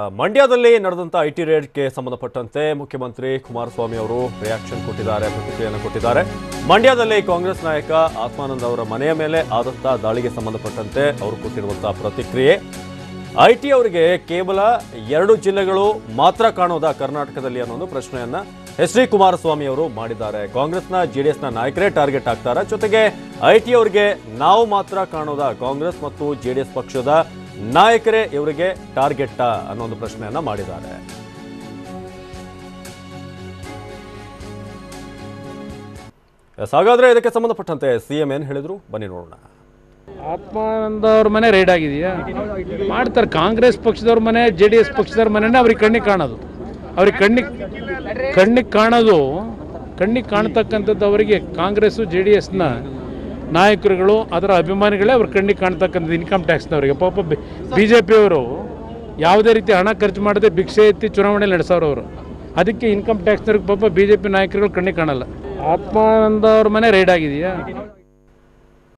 ಮಂಡ್ಯದಲ್ಲಿ ನಡೆದಂತ I T ರೇಡ್ಗೆ ಸಂಬಂಧಪಟ್ಟಂತೆ ಮುಖ್ಯಮಂತ್ರಿ ಕುಮಾರಸ್ವಾಮಿ ಅವರು ರಿಯಾಕ್ಷನ್ ಕೊಟ್ಟಿದ್ದಾರೆ, ಪ್ರತಿಕ್ರಿಯೆಯನ್ನು ಕೊಟ್ಟಿದ್ದಾರೆ. ಮಂಡ್ಯದಲ್ಲಿ ಕಾಂಗ್ರೆಸ್ ನಾಯಕ ಆತ್ಮಾನಂದ್ ಅವರ ಮನೆಯ ಮೇಲೆ ಆದಂತಹ ದಾಳಿಗೆ ಸಂಬಂಧಪಟ್ಟಂತೆ ಅವರು ಕೊಟ್ಟಿರುವಂತಹ ಪ್ರತಿಕ್ರಿಯೆ. ಐ ಟಿ ಅವರಿಗೆ ಕೇವಲ ಎರಡು ಜಿಲ್ಲೆಗಳು ಮಾತ್ರ ಕಾಣೋದಾ ಕರ್ನಾಟಕದಲ್ಲಿ ಅನ್ನೋ ಒಂದು ಪ್ರಶ್ನೆಯನ್ನ ಎಚ್ ಡಿ ಕುಮಾರಸ್ವಾಮಿ ಅವರು ಮಾಡಿದ್ದಾರೆ. ಕಾಂಗ್ರೆಸ್ನ ಜೆಡಿಎಸ್ನ ನಾಯಕರೇ ಟಾರ್ಗೆಟ್ ಆಗ್ತಾರೆ? ಜೊತೆಗೆ ಐ ಟಿ ಅವರಿಗೆ ನಾವು ಮಾತ್ರ ಕಾಣೋದಾ ಕಾಂಗ್ರೆಸ್ ಮತ್ತು ಜೆಡಿಎಸ್ ಪಕ್ಷದ ನಾಯಕರೇ ಇವರಿಗೆ ಟಾರ್ಗೆಟ್ ಅನ್ನೋ ಒಂದು ಪ್ರಶ್ನೆಯನ್ನ ಮಾಡಿದ್ದಾರೆ. ಎಸ್, ಹಾಗಾದ್ರೆ ಇದಕ್ಕೆ ಸಂಬಂಧಪಟ್ಟಂತೆ ಸಿಎಂ ಏನ್ ಹೇಳಿದ್ರು? ಬನ್ನಿ ನೋಡೋಣ. ಆತ್ಮಾನಂದ ಅವ್ರ ಮನೆ ರೈಡ್ ಆಗಿದೆಯಾ? ಮಾಡ್ತಾರೆ, ಕಾಂಗ್ರೆಸ್ ಪಕ್ಷದವ್ರ ಮನೆ, ಜೆ ಡಿ ಎಸ್ ಪಕ್ಷದವ್ರ ಮನೆನೇ ಅವ್ರಿಗೆ ಕಣ್ಣಿಗೆ ಕಾಣೋದು. ಅವ್ರಿಗೆ ಕಣ್ಣಿಗೆ ಕಣ್ಣಿಗೆ ಕಾಣೋದು, ಕಣ್ಣಿಗೆ ಕಾಣ್ತಕ್ಕಂಥದ್ದು ಅವರಿಗೆ ಕಾಂಗ್ರೆಸ್ಸು, ಜೆ ಡಿ ಎಸ್ನ ನಾಯಕರುಗಳು, ಅದರ ಅಭಿಮಾನಿಗಳೇ ಅವ್ರ ಕಣ್ಣಿಗೆ ಕಾಣ್ತಕ್ಕಂಥದ್ದು ಇನ್ಕಮ್ ಟ್ಯಾಕ್ಸ್ನವರಿಗೆ ಪಾಪ ಬಿ ಜೆ ಪಿಯವರು ಯಾವುದೇ ರೀತಿ ಹಣ ಖರ್ಚು ಮಾಡದೆ ಭಿಕ್ಷೆ ಎತ್ತಿ ಚುನಾವಣೆ ನಡೆಸೋರು ಅವರು ಅದಕ್ಕೆ ಇನ್ಕಮ್ ಟ್ಯಾಕ್ಸ್ನವ್ರಿಗೆ ಪಾಪ ಬಿ ಜೆ ಪಿ ನಾಯಕರುಗಳು ಕಣ್ಣಿಗೆ ಕಾಣಲ್ಲ. ಆತ್ಮಾನಂದ ಅವ್ರ ಮನೆ ರೈಡ್ ಆಗಿದೆಯಾ?